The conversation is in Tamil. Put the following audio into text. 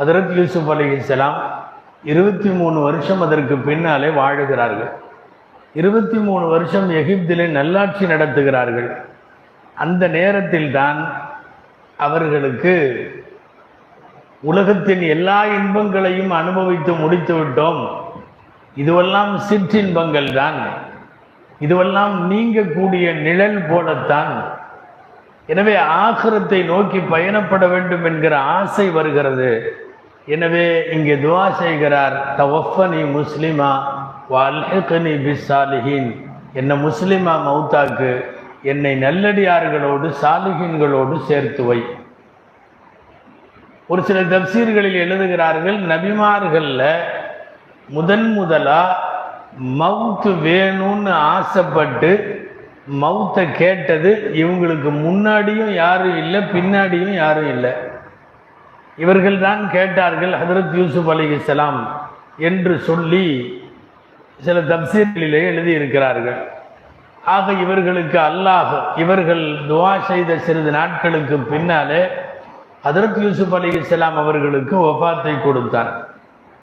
ஹதரத் யூசுப் அலிஹிஸ்லாம் இருபத்தி மூணு வருஷம் அதற்கு பின்னாலே வாழுகிறார்கள். இருபத்தி மூணு வருஷம் எகிப்திலே நல்லாட்சி நடத்துகிறார்கள். அந்த நேரத்தில் தான் அவர்களுக்கு உலகத்தின் எல்லா இன்பங்களையும் அனுபவித்து முடித்து விட்டோம். இதுவெல்லாம் சிற்றின்பங்கள் தான் இதுவெல்லாம் நீங்கக்கூடிய நிழல் போலத்தான். எனவே ஆகரத்தை நோக்கி பயணப்பட வேண்டும் என்கிற ஆசை வருகிறது. எனவே இங்கே துவா செய்கிறார் தவஃபனி முஸ்லிமா வல்ஹிக்னி பிசாலிஹின் என்னை முஸ்லிமா மௌத்தாக்கு என்னை நல்லடியார்களோடு சாலிஹின்களோடு சேர்த்து வை. ஒரு சில தப்சீர்களில் எழுதுகிறார்கள் நபிமார்களில் முதன் முதலாக மவுத்து வேணும்னு ஆசைப்பட்டு மவுத்தை கேட்டது இவங்களுக்கு முன்னாடியும் யாரும் இல்லை பின்னாடியும் யாரும் இல்லை. இவர்கள் தான் கேட்டார்கள் ஹதரத் யூசுப் அலிஹிஸ்லாம் என்று சொல்லி சில தப்சீர்களிலே எழுதியிருக்கிறார்கள். ஆக இவர்களுக்கு அல்லாஹ் இவர்கள் துவா செய்த சிறிது நாட்களுக்கு பின்னாலே ஹதரத் யூசுப் அலிஹிஸ்லாம் அவர்களுக்கு ஒஃபாத்தை கொடுத்தார்.